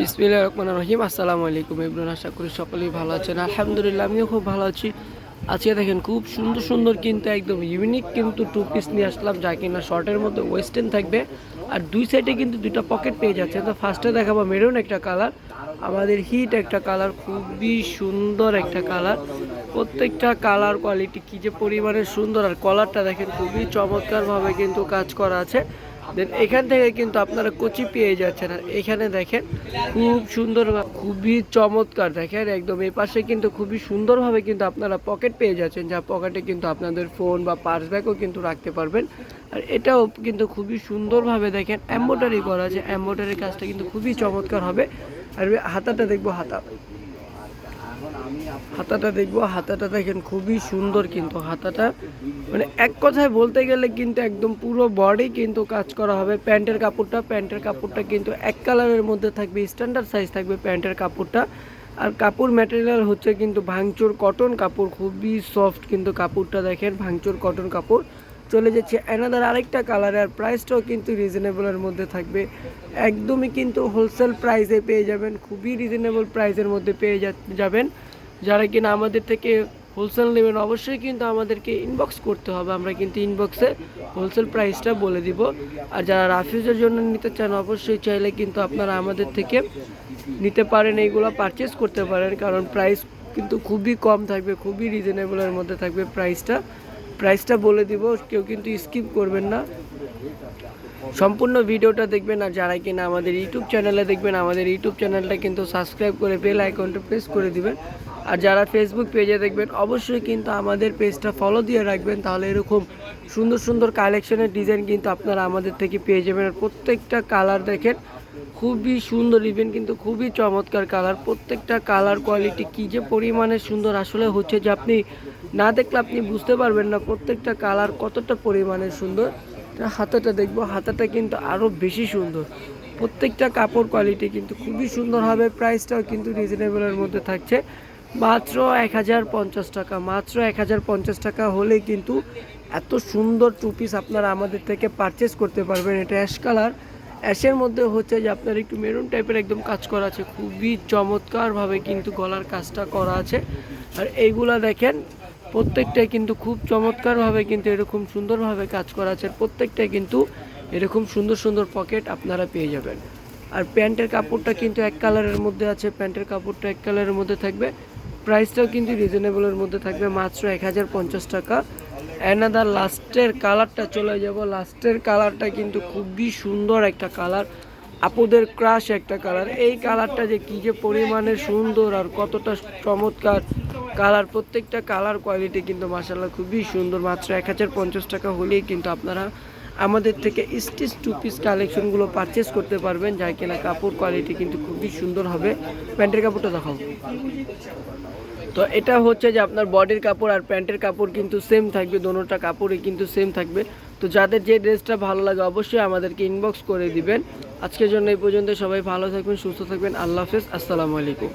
বিসমিল্লাহ রহমান রহিম। আসসালামু আলাইকুম ইবরুন আশা করি সকলেই ভালো আছেন। আলহামদুলিল্লাহ, আমিও খুব ভালো আছি। আজকে দেখেন, খুব সুন্দর সুন্দর কিন্তু একদম ইউনিক কিন্তু টু পিস নিয়ে আসলাম, যা কিনা শর্টের মধ্যে ওয়েস্টার্ন থাকবে। আর দুই সাইডে কিন্তু দুইটা পকেট পেয়ে যাচ্ছে। তো ফার্স্টে দেখাবো মেরুন একটা কালার আমাদের হিট একটা কালার খুবই সুন্দর একটা কালার প্রত্যেকটা কালার কোয়ালিটি কী যে পরিমাণে সুন্দর। আর কলারটা দেখেন, খুবই চমৎকারভাবে কিন্তু কাজ করা আছে। দেন এখান থেকে কিন্তু আপনারা কচি পেয়ে যাচ্ছেন। আর এখানে দেখেন, খুব সুন্দর খুবই চমৎকার। দেখেন, একদম এই পাশে কিন্তু খুবই সুন্দরভাবে কিন্তু আপনারা পকেট পেয়ে যাচ্ছেন, যা পকেটে কিন্তু আপনাদের ফোন বা পার্স ব্যাগও কিন্তু রাখতে পারবেন। আর এটাও কিন্তু খুবই সুন্দরভাবে দেখেন এম্বোটারি করা আছে। এম্বোটারির কাজটা কিন্তু খুবই চমৎকার হবে। আর হাতাটা দেখব, হাতা। হাতাটা দেখব। হাতাটা দেখেন, খুবই সুন্দর কিন্তু হাতাটা। মানে এক কথায় বলতে গেলে কিন্তু একদম পুরো বডি কিন্তু কাজ করা হবে। প্যান্টের কাপড়টা প্যান্টের কাপড়টা কিন্তু এক কালারের মধ্যে থাকবে স্ট্যান্ডার্ড সাইজ থাকবে প্যান্টের কাপড়টা। আর কাপড় ম্যাটেরিয়াল হচ্ছে কিন্তু ভাঙচুর কটন কাপড়, খুবই সফট কিন্তু কাপড়টা দেখেন, ভাঙচুর কটন কাপড়। চলে যাচ্ছে অ্যানাদার আরেকটা কালার আর প্রাইসটাও কিন্তু রিজনেবলের মধ্যে থাকবে। একদমই কিন্তু হোলসেল প্রাইসে পেয়ে যাবেন, খুবই রিজনেবল প্রাইসের মধ্যে পেয়ে যাবেন। যারা কিনা আমাদের থেকে হোলসেল নেবেন, অবশ্যই কিন্তু আমাদেরকে ইনবক্স করতে হবে। আমরা কিন্তু ইনবক্সে হোলসেল প্রাইসটা বলে দিব। আর যারা রাফিউজের জন্য নিতে চান, অবশ্যই চাইলে কিন্তু আপনারা আমাদের থেকে নিতে পারেন, এইগুলো পারচেস করতে পারেন। কারণ প্রাইস কিন্তু খুবই কম থাকবে, খুবই রিজনেবলের মধ্যে থাকবে প্রাইসটা প্রাইসটা বলে দিব, কেউ কিন্তু স্কিপ করবেন না। সম্পূর্ণ ভিডিওটা দেখবেন, আর যারা কিনা আমাদের ইউটিউব চ্যানেলে দেখবেন, আমাদের ইউটিউব চ্যানেলটা কিন্তু সাবস্ক্রাইব করে বেল আইকনটা প্রেস করে দিবেন। আর যারা ফেসবুক পেজে দেখবেন, অবশ্যই কিন্তু আমাদের পেজটা ফলো দিয়ে রাখবেন। তাহলে এরকম সুন্দর সুন্দর কালেকশনের ডিজাইন কিন্তু আপনারা আমাদের থেকে পেয়ে যাবেন। আর প্রত্যেকটা কালার দেখেন, খুবই সুন্দর ইভেন কিন্তু খুবই চমৎকার কালার প্রত্যেকটা কালার কোয়ালিটি কী যে পরিমাণে সুন্দর আসলে হচ্ছে যে আপনি না দেখলে আপনি বুঝতে পারবেন না প্রত্যেকটা কালার কতটা পরিমাণে সুন্দর। হাতাটা দেখব, হাতাটা কিন্তু আরও বেশি সুন্দর। প্রত্যেকটা কাপড় কোয়ালিটি কিন্তু খুবই সুন্দর হবে প্রাইসটাও কিন্তু রিজনেবলের মধ্যে থাকছে। মাত্র এক হাজার পঞ্চাশ টাকা, মাত্র এক হাজার পঞ্চাশ টাকা হলে কিন্তু এত সুন্দর টু পিস আপনারা আমাদের থেকে পারচেস করতে পারবেন। এটা অ্যাশ কালার অ্যাশের মধ্যে হচ্ছে যে আপনার একটু মেরুন টাইপের একদম কাজ করা আছে। খুবই চমৎকারভাবে কিন্তু গলার কাজটা করা আছে। আর এইগুলা দেখেন, প্রত্যেকটাই কিন্তু খুব চমৎকারভাবে কিন্তু এরকম সুন্দরভাবে কাজ করা আছে। প্রত্যেকটাই কিন্তু এরকম সুন্দর সুন্দর পকেট আপনারা পেয়ে যাবেন। আর প্যান্টের কাপড়টা কিন্তু এক কালারের মধ্যে আছে। প্যান্টের কাপড়টা এক কালারের মধ্যে থাকবে। প্রাইসটাও কিন্তু রিজনেবলের মধ্যে থাকবে, মাত্র এক হাজার পঞ্চাশ টাকা। অ্যানাদার লাস্টের কালারটা চলে যাব। লাস্টের কালারটা কিন্তু খুবই সুন্দর একটা কালার আপুদের ক্রাশ একটা কালার এই কালারটা যে কী যে পরিমাণে সুন্দর আর কতটা চমৎকার কালার প্রত্যেকটা কালার কোয়ালিটি কিন্তু মাসাল্লাহ খুবই সুন্দর। মাত্র এক হাজার পঞ্চাশ টাকা হলেই কিন্তু আপনারা আমাদের থেকে স্টিচ টু পিস কালেকশনগুলো পারচেস করতে পারবেন যাই কিনা কাপড় কোয়ালিটি কিন্তু খুবই সুন্দর হবে। প্যান্টের কাপড়টা দেখাও। তো এটা হচ্ছে যে আপনার বডির কাপড় আর প্যান্টের কাপড় কিন্তু সেম থাকবে, দোনোটা কাপড়ই কিন্তু সেম থাকবে। তো যাদের যে ড্রেসটা ভালো লাগে অবশ্যই আমাদেরকে ইনবক্স করে দিবেন। আজকের জন্য এই পর্যন্ত, সবাই ভালো থাকবেন, সুস্থ থাকবেন, আল্লাহ হাফেজ, আসসালামু আলাইকুম।